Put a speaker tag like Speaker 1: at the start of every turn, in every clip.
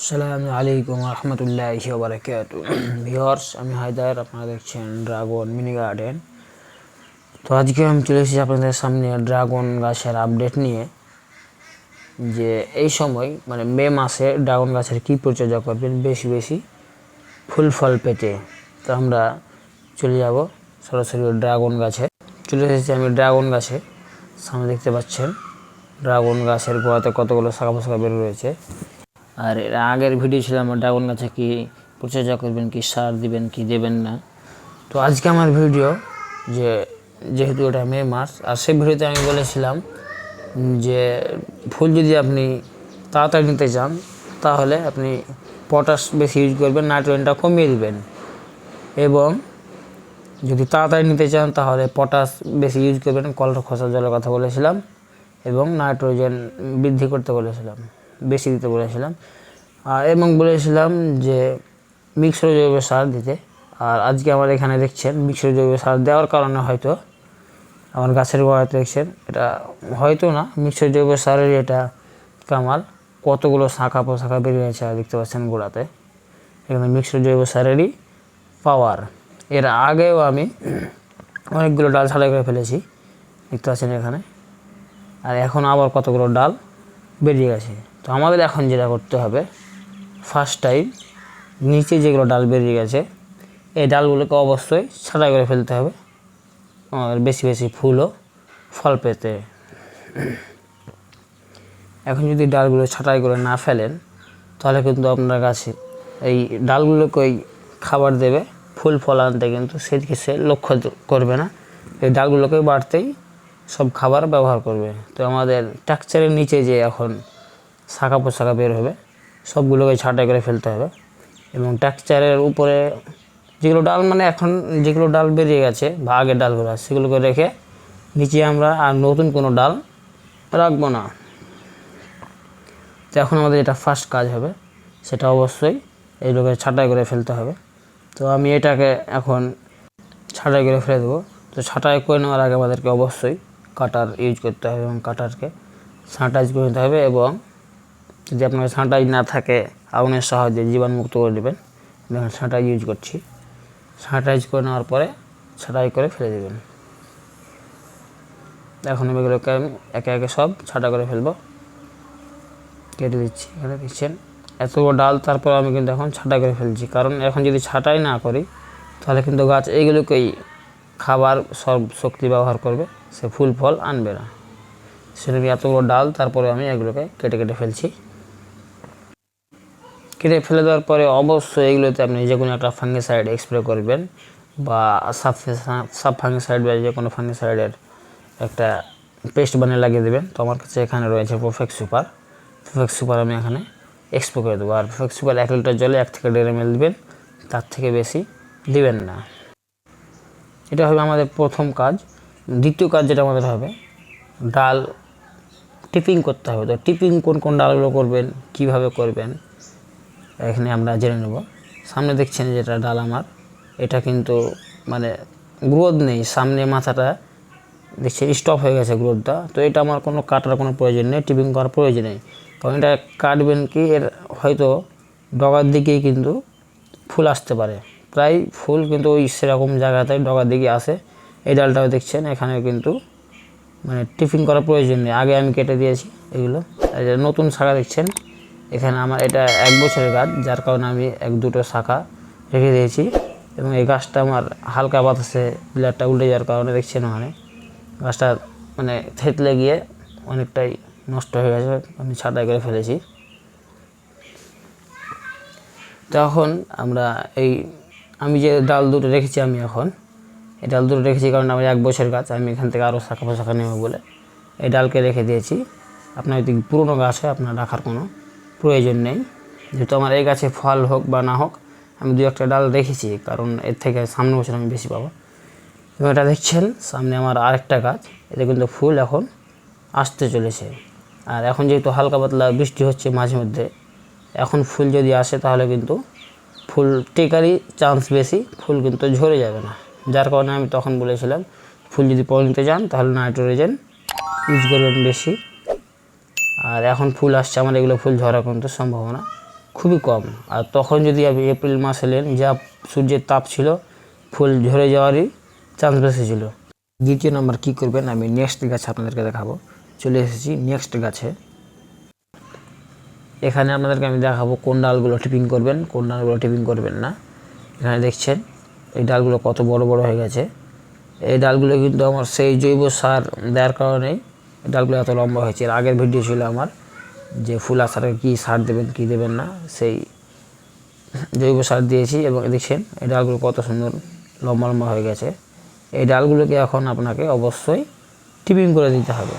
Speaker 1: আসসালামু আলাইকুম রহমতুল্লাহ বারাকাত ভিওর্স আমি হায়দার, আপনারা দেখছেন ড্রাগন মিনি গার্ডেন। তো আজকে আমি চলে এসেছি আপনাদের সামনে ড্রাগন গাছের আপডেট নিয়ে, যে এই সময় মানে মে মাসে ড্রাগন গাছের কী পরিচর্যা করবেন, বেশি বেশি ফুল ফল পেতে। তো আমরা চলে যাব সরাসরি ড্রাগন গাছে। চলে এসেছি আমি ড্রাগন গাছে। সামনে দেখতে পাচ্ছেন, ড্রাগন গাছের গোড়াতে কতগুলো শাখা পোশাখা বের রয়েছে আর এর আগের ভিডিও ছিল আমার ড্রাগন গাছে কি পরিচর্যা করবেন, কি সার দিবেন, কি দেবেন না। তো আজকে আমার ভিডিও যে যেহেতু এটা মে মাস, আর সেই ভিডিওতে আমি বলেছিলাম যে ফুল যদি আপনি তাড়াতাড়ি নিতে চান, তাহলে আপনি পটাশ বেশি ইউজ করবেন নাইট্রোজেনটা কমিয়ে দেবেন। এবং যদি তাড়াতাড়ি নিতে চান, তাহলে পটাশ বেশি ইউজ করবেন, কলটা খসা জলের কথা বলেছিলাম এবং নাইট্রোজেন বৃদ্ধি করতে বলেছিলাম। বেশি দিতে বলেছিলাম। আর এবং বলেছিলাম যে মিক্সড জৈব সার দিতে। আর আজকে আমার এখানে দেখছেন মিক্সড জৈব সার দেওয়ার কারণে হয়তো আমার গাছের গোড়াতে দেখছেন এটা হয়তো না, মিক্সড জৈব সারের এটা কামাল। কতগুলো শাখা পোশাখা বেরিয়েছে দেখতে পাচ্ছেন গোড়াতে। এখানে মিক্সড জৈব সারেরই পাওয়ার। এর আগেও আমি অনেকগুলো ডাল ছাড়াই করে ফেলেছি, দেখতে পাচ্ছেন এখানে। আর এখন আবার কতগুলো ডাল বেরিয়ে গেছে। তো আমাদের এখন যেটা করতে হবে ফার্স্ট টাইম নিচে যেগুলো ডাল বেরিয়ে গেছে, এই ডালগুলোকে অবশ্যই ছাঁটাই করে ফেলতে হবে। আমাদের বেশি বেশি ফুলও ফল পেতে। এখন যদি ডালগুলো ছাঁটাই করে না ফেলেন, তাহলে কিন্তু আপনার গাছে এই ডালগুলোকে ওই খাবার দেবে, ফুল ফল আনতে কিন্তু সেদিকে সে লক্ষ্য করবে না। এই ডালগুলোকে বাড়তেই সব খাবার ব্যবহার করবে। তো আমাদের ট্রাকচারের নিচে যে এখন শাখা পোশাখা বের হবে। সবগুলোকে ছাঁটাই করে ফেলতে হবে। এবং ট্রাকচারের উপরে যেগুলো ডাল মানে এখন যেগুলো ডাল বেরিয়ে গেছে বা আগের ডালগুলো, সেগুলোকে রেখে নিচে আমরা আর নতুন কোনো ডাল রাখব না। তো এখন আমাদের এটা ফার্স্ট কাজ হবে। সেটা অবশ্যই এইগুলোকে ছাঁটাই করে ফেলতে হবে। তো আমি এটাকে এখন ছাঁটাই করে ফেলে দেবো। তো ছাঁটাই করে নেওয়ার আগে আমাদেরকে অবশ্যই কাটার ইউজ করতে হবে এবং কাটারকে সাঁটাইজ করে নিতে হবে এবং যদি আপনার সাঁটাইজ না থাকে, আগুনের সাহায্যে জীবাণুমুক্ত করে দেবেন। দেখুন সাঁটাইজ ইউজ করছি। সাঁটাইজ করে নেওয়ার পরে ছাঁটাই করে ফেলে দেবেন। এখন এগুলোকে আমি একে একে সব ছাঁটা করে ফেলব। কেটে দিচ্ছি এখানে দিচ্ছেন। এত ডাল, তারপর আমি কিন্তু এখন ছাঁটাই করে ফেলছি। কারণ এখন যদি ছাঁটাই না করি, তাহলে কিন্তু গাছ এইগুলোকেই খাবার সব শক্তি ব্যবহার করবে। সে ফুল ফল আনবে না। সেটা এত বড় ডাল, তারপরে আমি এগুলোকে কেটে কেটে ফেলছি। কেটে ফেলে দেওয়ার পরে অবশ্যই এগুলোতে আপনি যে কোনো একটা ফাঙ্গিসাইড স্প্রে করবেন বা সাব সাব ফাঙ্গিসাইড বা যে কোনো ফাঙ্গিসাইডের একটা পেস্ট বানিয়ে লাগিয়ে দেবেন। তো আমার কাছে এখানে রয়েছে পারফেক্ট সুপার পারফেক্ট সুপার আমি এখানে এক্সপ্রে করে দেবো। আর পারফেক্ট সুপার এক লিটার জলে এক থেকে দেড় এম দেবেন। তার থেকে বেশি দিবেন না। এটা হবে আমাদের প্রথম কাজ। দ্বিতীয় কাজ যেটা আমাদের হবে, ডাল টিপিং করতে হবে। তো টিপিং কোন কোন ডালগুলো করবেন, কীভাবে করবেন এখানে আমরা জেনে নেব। সামনে দেখছেন যেটা ডাল আমার। এটা কিন্তু মানে গ্রোথ নেই। সামনে মাথাটা দেখছি স্টপ হয়ে গেছে গ্রোথটা। তো এটা আমার কোনো কাটার কোনো প্রয়োজন নেই টিপিং করার প্রয়োজন নেই। কারণ এটা কাটবেন কি, এর হয়তো ডগার দিকেই কিন্তু ফুল আসতে পারে। প্রায় ফুল কিন্তু ওই সেরকম জায়গাতে ডগার দিকে আসে। এই ডালটাও দেখছেন, এখানে কিন্তু মানে টিফিন করার প্রয়োজন নেই। আগে আমি কেটে দিয়েছি এগুলো। নতুন শাখা দেখছেন এখানে আমার এটা এক বছরের গাছ, যার কারণে আমি এক দুটো শাখা রেখে দিয়েছি এবং এই গাছটা আমার হালকা বাতাসে ব্লেডটা উল্টে যাওয়ার কারণে দেখছেন ওখানে। গাছটা মানে থেতলে গিয়ে অনেকটাই নষ্ট হয়ে গেছে, আমি ছাটাই করে ফেলেছি। তখন আমরা এই, আমি যে ডাল দুটো রেখেছি আমি এখন, এই ডাল দুটো রেখেছি কারণ আমার এক বছর গাছ, আমি এখান থেকে আরও শাখা পোশাখা নেব বলে এই ডালকে রেখে দিয়েছি। আপনার যদি পুরনো গাছ হয়, আপনার রাখার কোনো প্রয়োজন নেই। যেহেতু আমার এই গাছে ফল হোক বা না হোক, আমি দু একটা ডাল রেখেছি কারণ এর থেকে সামনে বছর আমি বেশি পাবো। এবং এটা দেখছেন, সামনে আমার আরেকটা গাছ এতে কিন্তু ফুল এখন আসতে চলেছে। আর এখন যেহেতু হালকা পাতলা বৃষ্টি হচ্ছে মাঝে মধ্যে, এখন ফুল যদি আসে তাহলে কিন্তু ফুল টেকারই চান্স বেশি, ফুল কিন্তু ঝরে যাবে না। যার কারণে আমি তখন বলেছিলাম, ফুল যদি পল নিতে যান তাহলে নাইট্রোজেন ইউজ করবেন বেশি। আর এখন ফুল আসছে আমার এগুলো ফুল ঝরা কিন্তু সম্ভাবনা খুবই কম। আর তখন যদি আপনি এপ্রিল মাসে নেন যা সূর্যের তাপ ছিল, ফুল ঝরে যাওয়ারই চান্স বেশি ছিল। দ্বিতীয় নম্বর কী করবেন? আমি নেক্সট গাছ আপনাদেরকে দেখাবো। চলে এসেছি নেক্সট গাছে। এখানে আপনাদেরকে আমি দেখাবো কোন ডালগুলো টিপিং করবেন, কোন ডালগুলো টিপিং করবেন না। এখানে দেখছেন, এই ডালগুলো কত বড় বড় হয়ে গেছে। এই ডালগুলো কিন্তু আমার সেই জৈব সার দেওয়ার কারণেই ডালগুলো এত লম্বা হয়েছে। এর আগের ভিডিও ছিল আমার, যে ফুল আসারে কী সার দেবেন, কী দেবেন না, সেই জৈব সার দিয়েছি এবং দেখছেন এই ডালগুলো কত সুন্দর লম্বা লম্বা হয়ে গেছে। এই ডালগুলোকে এখন আপনাকে অবশ্যই টিপিং করে দিতে হবে।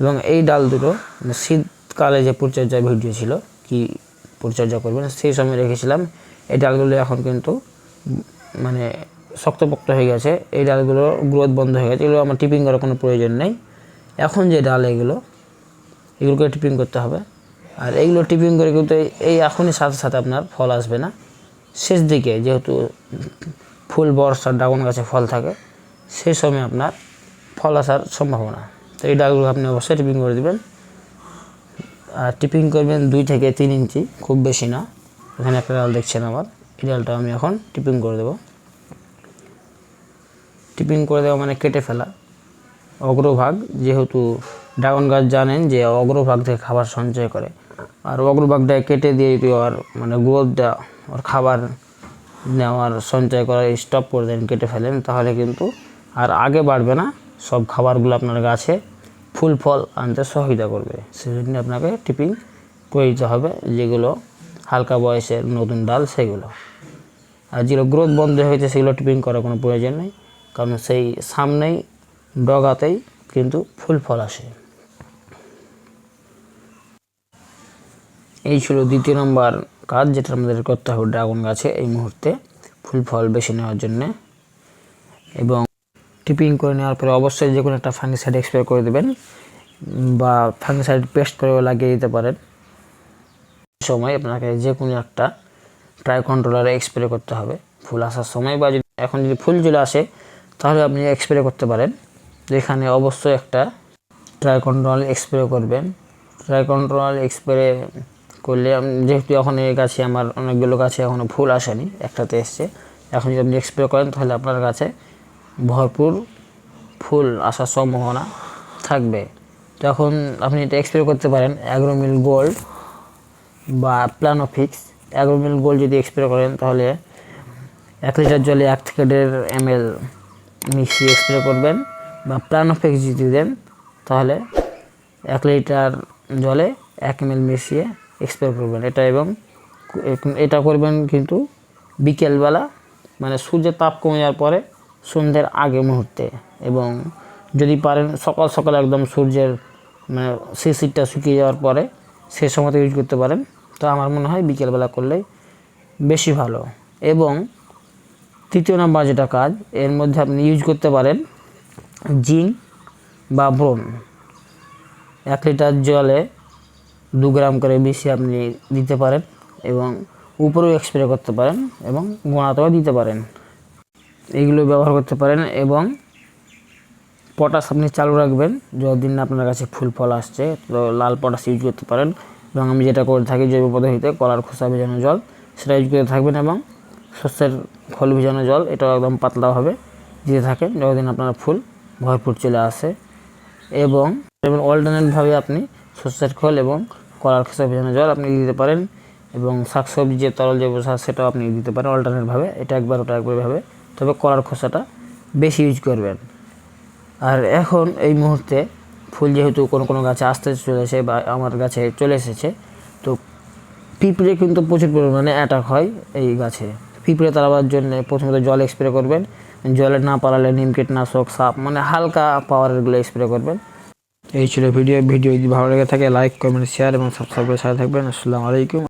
Speaker 1: এবং এই ডাল দুটো মানে শীতকালে যে পরিচর্যা ভিডিও ছিল, কি পরিচর্যা করবেন, সেই সময় রেখেছিলাম। এই ডালগুলো এখন কিন্তু মানে শক্তপোক্ত হয়ে গেছে। এই ডালগুলো গ্রোথ বন্ধ হয়ে গেছে। এগুলো আমার টিপিং করার কোনো প্রয়োজন নেই। এখন যে ডাল এগুলো, এগুলোকে টিপিং করতে হবে। আর এইগুলো টিপিং করে কিন্তু এই- এখনই সাথে সাথে আপনার ফল আসবে না। শেষ দিকে যেহেতু ফুল বর্ষার ড্রাগন গাছে ফল থাকে, সেই সময় আপনার ফল আসার সম্ভাবনা। তো এই ডালগুলো আপনি অবশ্যই টিপিং করে দেবেন। আর টিপিং করবেন দুই থেকে তিন ইঞ্চি, খুব বেশি না। এখানে একটা ডাল দেখছেন আমার এই ডালটা আমি এখন টিপিং করে দেবো। টিপিং করে দেওয়া মানে কেটে ফেলা। অগ্রভাগ, যেহেতু ড্রাগন গাছ জানেন যে অগ্রভাগ থেকে খাবার সঞ্চয় করে। আর অগ্রভাগটা কেটে দিয়ে যদি ওর মানে গ্রোথটা, ওর খাবার নেওয়ার সঞ্চয় করা স্টপ করে দেন, কেটে ফেলেন, তাহলে কিন্তু আর আগে বাড়বে না। সব খাবারগুলো আপনার গাছে ফুল ফল আনতে সহায়তা করবে। সেজন্য আপনাকে টিপিং করে দিতে হবে, যেগুলো হালকা বয়সের নতুন ডাল, সেগুলো। আর যেগুলো গ্রোথ বন্ধ হয়েছে সেগুলো টিপিং করার কোনো প্রয়োজন নেই, কারণ সেই সামনেই ডগাতেই কিন্তু ফুল ফল আসে। এই ছিল দ্বিতীয় নম্বর কাজ, যেটা আমাদের করতে হবে ড্রাগন গাছে এই মুহূর্তে ফুল ফল বেশি নেওয়ার জন্যে। এবং টিপিং করে নেওয়ার পরে অবশ্যই যে কোনো একটা ফাঙ্গিসাইড এক্সপ্রে করে দেবেন বা ফাঙ্গিসাইড পেস্ট করেও লাগিয়ে দিতে পারেন। সময় আপনাকে যে কোনো একটা ট্রাই কন্ট্রোলারে স্প্রে করতে হবে। ফুল আসার সময় বা যদি এখন যদি ফুল চলে আসে, তাহলে আপনি এক্সপ্রে করতে পারেন। যেখানে অবশ্যই একটা ট্রাই কন্ট্রোল স্প্রে করবেন। ট্রাই কন্ট্রোল স্প্রে করলে যেহেতু এখন এই গাছে আমার অনেকগুলো গাছে এখনও ফুল আসেনি, একটাতে এসছে। এখন যদি আপনি স্প্রে করেন, তাহলে আপনার কাছে ভরপুর ফুল আসার সম্ভাবনা থাকবে। তখন আপনি এটা স্প্রে করতে পারেন অ্যাগ্রোমিল গোল্ড বা প্লানোফিক্স অ্যাগ্রোমিল গোল্ড যদি স্প্রে করেন, তাহলে এক লিটার জলে এক থেকে দেড় এম এল মিশিয়ে স্প্রে করবেন। বা প্লানোফিক্স যদি দেন, তাহলে এক লিটার জলে এক এম মিশিয়ে স্প্রে করবেন। এটা এবং এটা করবেন কিন্তু বিকেলবেলা মানে সূর্যের তাপ কমে যাওয়ার পরে সন্ধ্যের আগে মুহূর্তে। এবং যদি পারেন সকাল সকাল একদম সূর্যের মানে শিশিরটা শুকিয়ে যাওয়ার পরে সে সময়তে ইউজ করতে পারেন। তো আমার মনে হয় বিকেলবেলা করলেই বেশি ভালো। এবং তৃতীয় নাম্বার যেটা কাজ, এর মধ্যে আপনি ইউজ করতে পারেন জিঙ্ক বা ব্রোন এক লিটার জলে দু গ্রাম করে বেশি আপনি দিতে পারেন এবং উপরেও স্প্রে করতে পারেন এবং গোড়াতেও দিতে পারেন। এইগুলো ব্যবহার করতে পারেন এবং পটাশ আপনি চালু রাখবেন। যতদিন আপনার কাছে ফুল ফল আসছে, তো লাল পটাশ ইউজ করতে পারেন এবং আমি যেটা করে থাকি জৈব পদ্ধতিতে কলার খোসা ভেজানো জল, সেটা ইউজ করে থাকবেন এবং শস্যের খোল ভেজানো জল, এটাও একদম পাতলাভাবে দিতে থাকেন যতদিন আপনার ফুল ভরপুর চলে আসে এবং এবং অল্টারনেটভাবে আপনি শস্যের খোল এবং কলার খোসা ভেজানো জল আপনি দিতে পারেন এবং শাকসবজি যে তরল জৈব সার সেটাও আপনি দিতে পারেন অল্টারনেটভাবে এটা একবার ওটা একবার ভাবে। তবে কলার খোসাটা বেশি ইউজ করবেন। আর এখন এই মুহূর্তে ফুল যেহেতু কোনো কোনো গাছে আসতে চলেছে বা আমার গাছে চলে এসেছে, তো পিঁপড়ে কিন্তু প্রচুর পরিমাণে অ্যাটাক হয় এই গাছে। পিঁপড়ে তাড়াবার জন্য প্রথমত জল স্প্রে করবেন। জলে না পালালে নিম কীটনাশক সাপ মানে হালকা পাওয়ারগুলো স্প্রে করবেন। এই ছিল ভিডিও ভিডিও যদি ভালো লেগে থাকে লাইক কমেন্ট শেয়ার এবং সাবস্ক্রাইব করে সাথে থাকবেন। আসসালামু আলাইকুম।